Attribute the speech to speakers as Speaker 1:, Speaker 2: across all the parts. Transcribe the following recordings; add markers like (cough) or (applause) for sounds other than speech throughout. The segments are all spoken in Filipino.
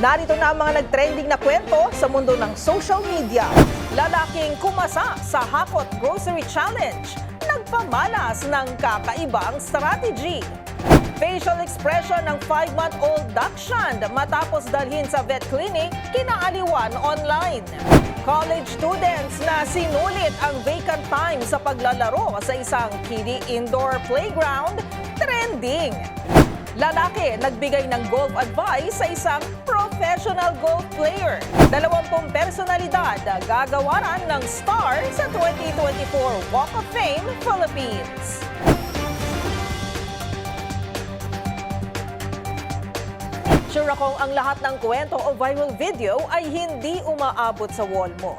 Speaker 1: Narito na ang mga nagtrending na kwento sa mundo ng social media. Lalaking kumasa sa Hakot Grocery Challenge. Nagpamalas ng kakaibang strategy. Facial expression ng 5-month-old Dachshund matapos dalhin sa vet clinic kinaaliwan online. College students na sinulit ang vacant time sa paglalaro sa isang kiddie indoor playground, trending. Lalaki nagbigay ng golf advice sa isang professional golf player. Dalawampung personalidad gagawaran ng star sa 2024 Walk of Fame Philippines. Sure akong ang lahat ng kwento o viral video ay hindi umaabot sa wall mo.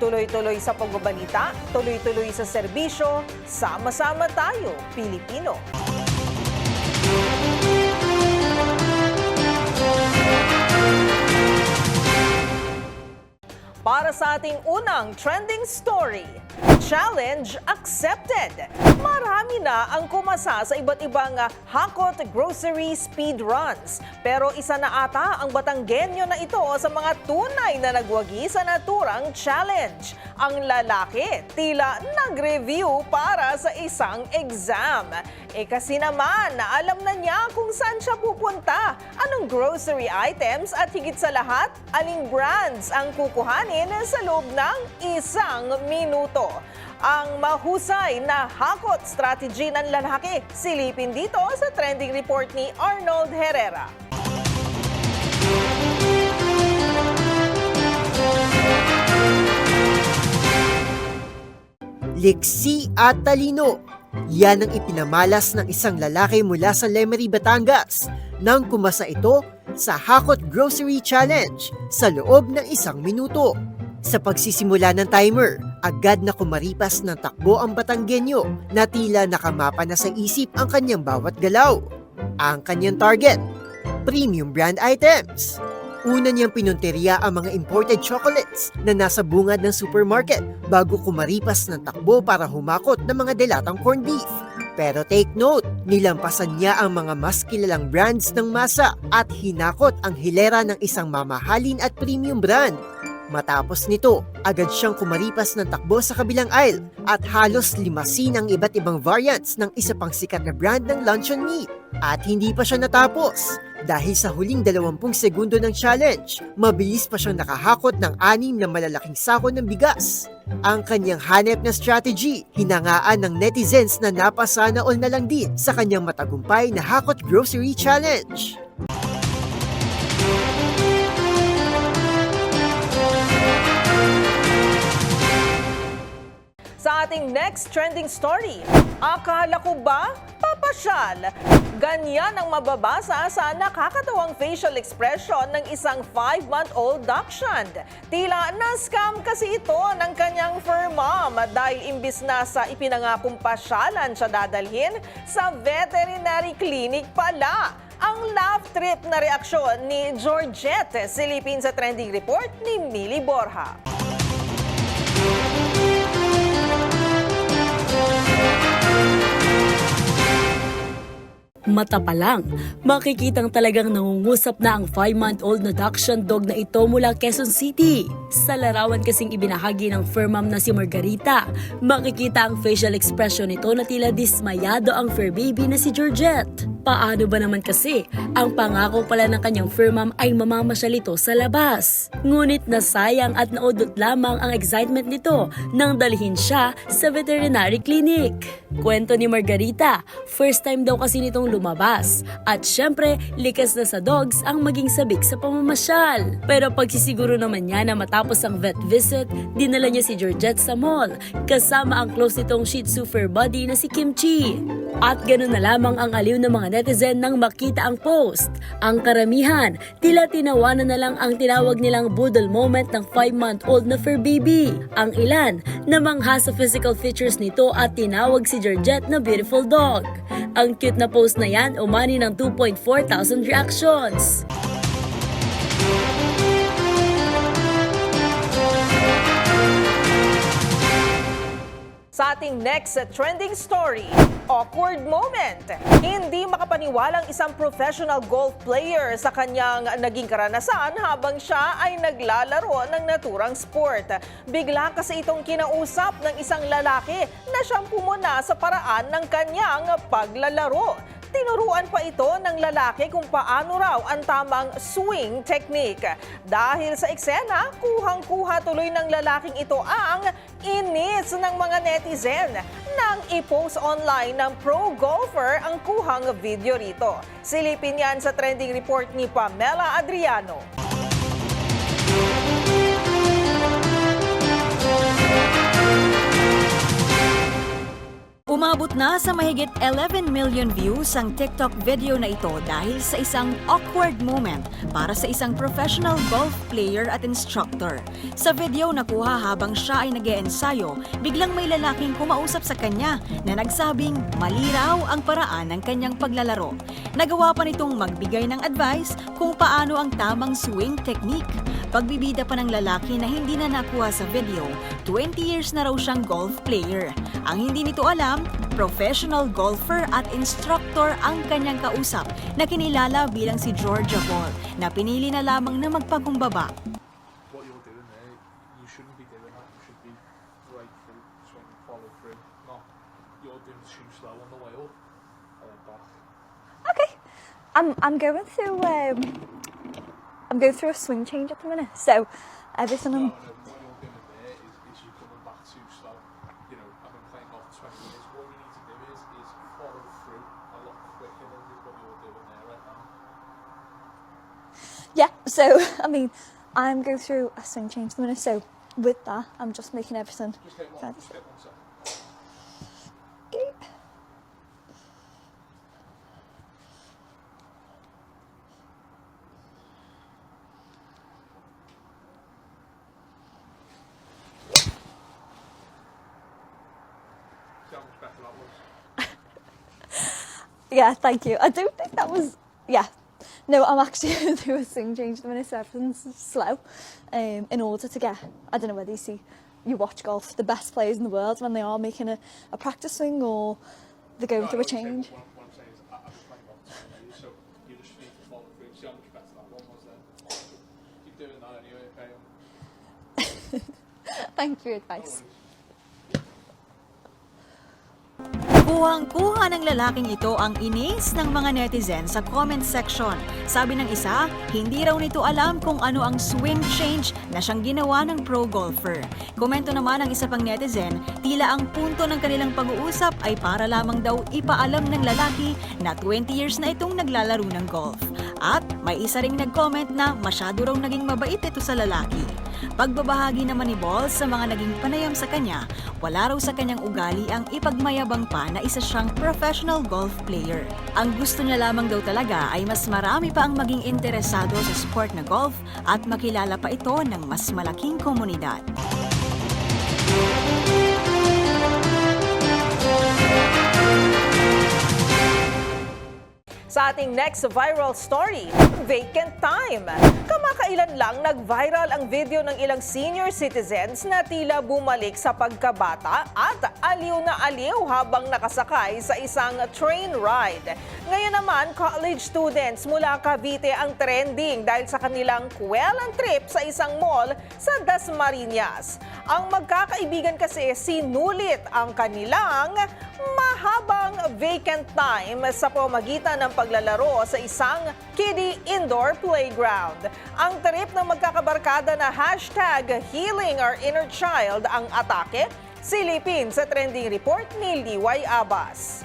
Speaker 1: Tuloy-tuloy sa pagbabalita, tuloy-tuloy sa serbisyo, sama-sama tayo, Pilipino. Para sa ating unang trending story, challenge accepted. Marami na ang kumasa sa iba't ibang ah, hakot grocery speed runs. Pero isa na ata ang Batanggenyo na ito sa mga tunay na nagwagi sa naturang challenge. Ang lalaki tila nag-review para sa isang exam. Eh kasi naman, alam na niya kung saan siya pupunta, anong grocery items at higit sa lahat, aling brands ang kukuhanin sa loob ng isang minuto. Ang mahusay na hakot strategy ng lalaki, silipin dito sa trending report ni Arnold Herrera.
Speaker 2: Liksi at talino. Yan ang ipinamalas ng isang lalaki mula sa Lemery, Batangas nang kumasa ito sa Hakot Grocery Challenge sa loob ng isang minuto. Sa pagsisimula ng timer, agad na kumaripas ng takbo ang Batanggenyo na tila nakamapa na sa isip ang kanyang bawat galaw. Ang kanyang target, premium brand items. Una niyang pinunteriya ang mga imported chocolates na nasa bungad ng supermarket bago kumaripas ng takbo para humakot ng mga delatang corned beef. Pero take note, nilampasan niya ang mga mas kilalang brands ng masa at hinakot ang hilera ng isang mamahalin at premium brand. Matapos nito, agad siyang kumaripas ng takbo sa kabilang aisle at halos limasin ang iba't ibang variants ng isa pang sikat na brand ng luncheon meat. At hindi pa siya natapos. Dahil sa huling 20 segundo ng challenge, mabilis pa siyang nakahakot ng anim na malalaking sako ng bigas. Ang kanyang hanep na strategy, hinangaan ng netizens na napasana all na lang din sa kanyang matagumpay na Hakot Grocery Challenge.
Speaker 1: Ating next trending story, akala ko ba papasyal? Ganyan ang mababasa sa nakakatawang facial expression ng isang 5-month-old Dachshund. Tila na-scam kasi ito ng kanyang fur mom dahil imbis na sa ipinangakong pasyalan siya dadalhin, sa veterinary clinic pala. Ang laugh trip na reaksyon ni Georgette silipin sa trending report ni Millie Borja.
Speaker 3: Mata pa lang, makikitang talagang nangungusap na ang 5-month-old na Dachshund dog na ito mula Quezon City. Sa larawan kasing ibinahagi ng fur mom na si Margarita, makikita ang facial expression nito na tila dismayado ang fur baby na si Georgette. Paano ba naman kasi, ang pangako pala ng kanyang fur mom ay mamamasyal ito sa labas. Ngunit nasayang at naudot lamang ang excitement nito nang dalhin siya sa veterinary clinic. Kwento ni Margarita, first time daw kasi nitong lumabas. At syempre, likas na sa dogs ang maging sabik sa pamamasyal. Pero pagsisiguro naman niya na matapos ang vet visit, dinala niya si Georgette sa mall, kasama ang close nitong Shih Tzu fur buddy na si Kimchi. At ganun na lamang ang aliw ng mga netizen nang makita ang post. Ang karamihan, tila tinawanan na lang ang tinawag nilang budol moment ng 5-month-old na fur baby. Ang ilan, namangha sa physical features nito at tinawag si Georgette na beautiful dog. Ang cute na post na yan umani ng 2.4 thousand reactions.
Speaker 1: Sa ating next trending story, awkward moment. Hindi makapaniwalang isang professional golf player sa kanyang naging karanasan habang siya ay naglalaro ng naturang sport. Bigla kasi itong kinausap ng isang lalaki na siyang pumuna sa paraan ng kanyang paglalaro. Tinuruan pa ito ng lalaki kung paano raw ang tamang swing technique. Dahil sa eksena, kuhang-kuha tuloy ng lalaking ito ang inis ng mga netizen nang i-post online ng pro golfer ang kuhang video rito. Silipin yan sa trending report ni Pamela Adriano.
Speaker 4: Umabot na sa mahigit 11 million views ang TikTok video na ito dahil sa isang awkward moment para sa isang professional golf player at instructor. Sa video nakuha habang siya ay nag ensayo biglang may lalaking kumausap sa kanya na nagsabing mali raw ang paraan ng kanyang paglalaro. Nagawa pa nitong magbigay ng advice kung paano ang tamang swing technique. Pagbibida pa ng lalaki na hindi na nakuha sa video, 20 years na raw siyang golf player. Ang hindi nito alam, professional golfer at instructor ang kanyang kausap na kinilala bilang si Georgia Ball na pinili na lamang na magpakumbaba.
Speaker 5: what you're doing there, you shouldn't be doing that. You should be right through, swing, follow through. Not you're doing too slow on the way up and then back.
Speaker 6: Okay. I'm I'm going through um I'm going through a swing change at the minute. So everything
Speaker 5: No,
Speaker 6: I'm yeah, so (laughs) I mean I'm going through a swing change at the minute, so with that I'm just making everything
Speaker 5: Just one, just hit one second.
Speaker 6: okay.
Speaker 5: See how much better that was. (laughs)
Speaker 6: Yeah, thank you. I don't think that was yeah. No, I'm actually going (laughs) through a swing change at the minute, everything's slow, um, in order to get, I don't know whether you see, you watch golf, the best players in the world when they are making a, a practice swing or they're going
Speaker 5: no,
Speaker 6: through a change.
Speaker 5: Say, what, what I'm saying is, I, I'm playing golf, so you just need to follow through, see how much better that one was then. Keep doing that anyway, okay? (laughs)
Speaker 6: Thank you for your advice.
Speaker 4: Kuhang-kuha ng lalaking ito ang inis ng mga netizen sa comment section. Sabi ng isa, hindi raw nito alam kung ano ang swing change na siyang ginawa ng pro golfer. Komento naman ng isa pang netizen, tila ang punto ng kanilang pag-uusap ay para lamang daw ipaalam ng lalaki na 20 years na itong naglalaro ng golf. At may isa ring nag-comment na masyado raw naging mabait ito sa lalaki. Pagbabahagi naman ni Ball sa mga naging panayam sa kanya, wala raw sa kanyang ugali ang ipagmayabang pa na isa siyang professional golf player. Ang gusto niya lamang daw talaga ay mas marami pa ang maging interesado sa sport na golf at makilala pa ito ng mas malaking komunidad.
Speaker 1: Ating next viral story, vacant time. Kamakailan lang nag-viral ang video ng ilang senior citizens na tila bumalik sa pagkabata at aliw na aliw habang nakasakay sa isang train ride. Ngayon naman, college students mula Cavite ang trending dahil sa kanilang kwelang trip sa isang mall sa Dasmariñas. Ang magkakaibigan kasi sinulit ang kanilang mahabang vacant time sa pamagitan ng paglalaro sa isang kiddie indoor playground. Ang trip ng magkakabarkada na hashtag Healing Our Inner Child ang atake, silipin sa trending report ni Liway Abbas.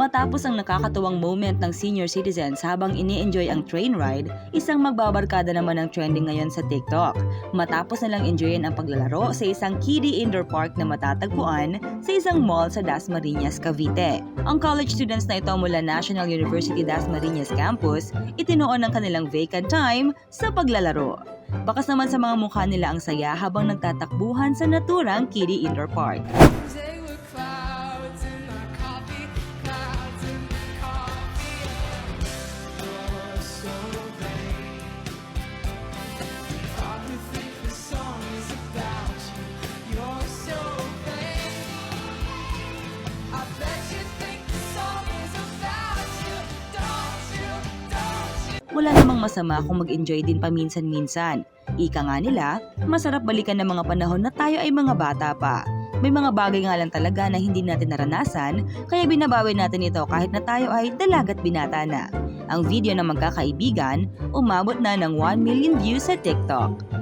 Speaker 7: Matapos ang nakakatuwang moment ng senior citizens habang ini-enjoy ang train ride, isang magbabarkada naman ng trending ngayon sa TikTok. Matapos nilang enjoyin ang paglalaro sa isang kiddie indoor park na matatagpuan sa isang mall sa Dasmariñas, Cavite. Ang college students na ito mula National University Dasmariñas Campus, itinuon ang kanilang vacant time sa paglalaro. Bakas naman sa mga mukha nila ang saya habang nagtatakbuhan sa naturang kiddie indoor park. Wala namang masama kung mag-enjoy din paminsan-minsan. Ika nga nila, masarap balikan ng mga panahon na tayo ay mga bata pa. May mga bagay nga lang talaga na hindi natin naranasan, kaya binabawi natin ito kahit na tayo ay dalagat binata na. Ang video ng magkakaibigan, umabot na ng 1 million views sa TikTok.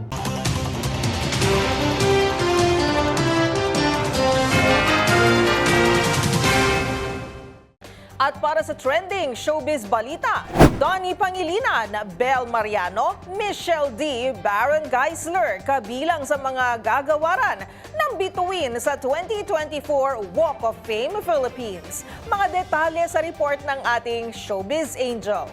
Speaker 1: At para sa trending showbiz balita, Donnie Pangilinan, Bel Mariano, Michelle D, Baron Geisler kabilang sa mga gagawaran ng bituin sa 2024 Walk of Fame Philippines. Mga detalye sa report ng ating showbiz angel.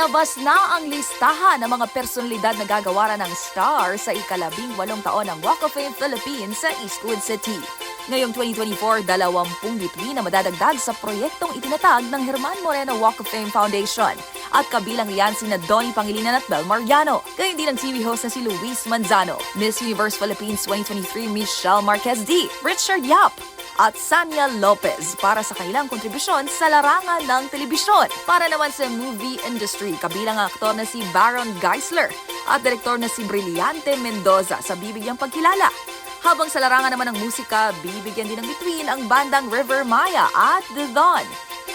Speaker 8: Inilabas na ang listahan ng mga personalidad na gagawaran ng star sa ikalabing walong taon ng Walk of Fame Philippines sa Eastwood City. Ngayong 2024, dalawampung bituin na madadagdag sa proyektong itinatag ng Herman Moreno Walk of Fame Foundation. At kabilang riyan sina Donnie Pangilinan at Bel Mariano. Gayun din ang TV host na si Luis Manzano, Miss Universe Philippines 2023 Michelle Marquez D, Richard Yap, at Sanya Lopez para sa kanilang kontribusyon sa larangan ng telebisyon. Para naman sa movie industry, kabilang ang aktor na si Baron Geisler at direktor na si Brillante Mendoza sa bibigyang pagkilala. Habang sa larangan naman ng musika, bibigyan din ng bituin ang bandang River Maya at The Dawn.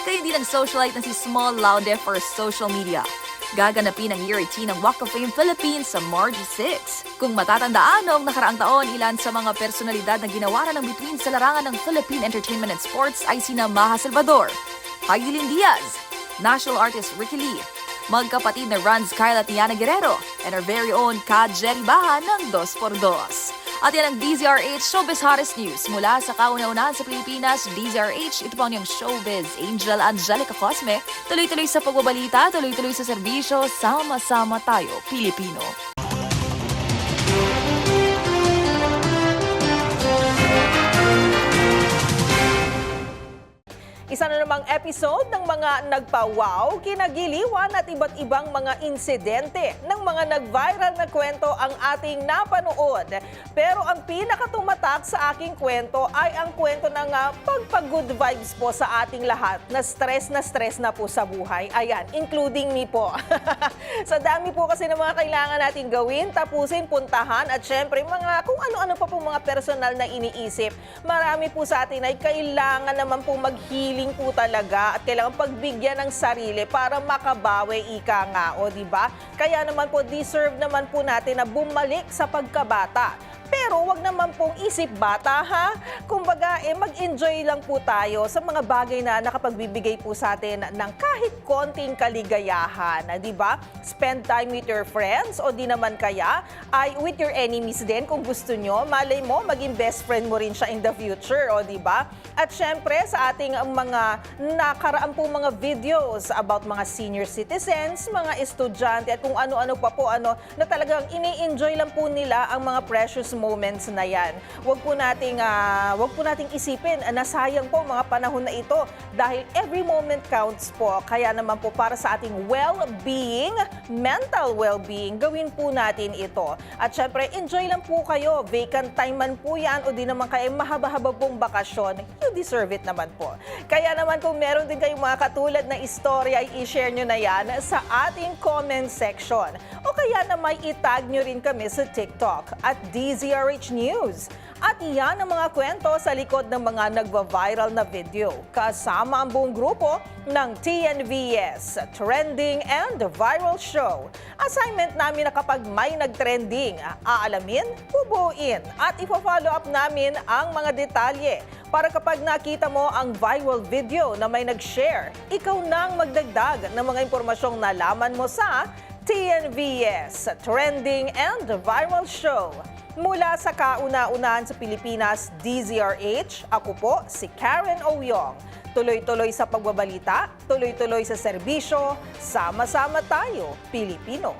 Speaker 8: Kaya din ang socialite na si Small Laude for social media. Gaganapin ang Year 18 ng Walk of Fame Philippines sa March 6. Kung matatandaan noong nakaraang taon, ilan sa mga personalidad na ginawaran ng bituin sa larangan ng Philippine Entertainment and Sports ay sina Maha Salvador, Hailin Diaz, National Artist Ricky Lee, magkapatid na Runs Kyle at Yana Guerrero, and our very own Ka Jerry Baha ng 2x2. At yan ang DZRH Showbiz Hottest News. Mula sa kauna-unahan sa Pilipinas, DZRH, ito po ang Showbiz Angel Angelica Cosme. Tuloy-tuloy sa pagbabalita, tuloy-tuloy sa serbisyo, sama-sama tayo, Pilipino.
Speaker 1: Isa na namang episode ng mga nagpa-wow, kinagiliwan at iba't ibang mga insidente ng mga nag-viral na kwento ang ating napanood. Pero ang pinakatumatak sa aking kwento ay ang kwento ng uh, pagpag-good vibes po sa ating lahat na stress na stress na po sa buhay. Ayan, including me po. (laughs) sa dami po kasi ng mga kailangan nating gawin, tapusin, puntahan at syempre mga kung ano-ano pa po mga personal na iniisip. Marami po sa atin ay kailangan naman po mag-healing po talaga at kailangan pagbigyan ng sarili para makabawi ika nga o di ba? Kaya naman po deserve naman po natin na bumalik sa pagkabata. Pero wag naman pong isip bata ha. Kumbaga, eh, mag-enjoy lang po tayo sa mga bagay na nakapagbibigay po sa atin ng kahit konting kaligayahan. Di ba? Spend time with your friends o di naman kaya ay with your enemies din kung gusto nyo. Malay mo, maging best friend mo rin siya in the future, o di ba? At syempre, sa ating mga nakaraan po mga videos about mga senior citizens, mga estudyante at kung ano-ano pa po ano na talagang ini-enjoy lang po nila ang mga precious moments na yan. Huwag po nating ah, wag po nating isipin na sayang po mga panahon na ito dahil every moment counts po. Kaya naman po para sa ating well-being, mental well-being, gawin po natin ito. At syempre, enjoy lang po kayo. Vacant time man po yan o di naman kayo mahaba-haba pong bakasyon. You deserve it naman po. Kaya naman kung meron din kayong mga katulad na istorya, i-share nyo na yan sa ating comment section. O kaya naman itag nyo rin kami sa TikTok at DZRH News. At yan ang mga kwento sa likod ng mga nagva-viral na video. Kasama ang buong grupo ng TNVS, Trending and Viral Show. Assignment namin na kapag may nagtrending, aalamin, bubuin at ipo-follow up namin ang mga detalye para kapag nakita mo ang viral video na may nag-share, ikaw nang magdagdag ng mga impormasyong nalaman mo sa TNVS, Trending and Viral Show. Mula sa kauna-unahan sa Pilipinas, DZRH, ako po si Karen Oyong. Tuloy-tuloy sa pagbabalita, tuloy-tuloy sa serbisyo, sama-sama tayo, Pilipino.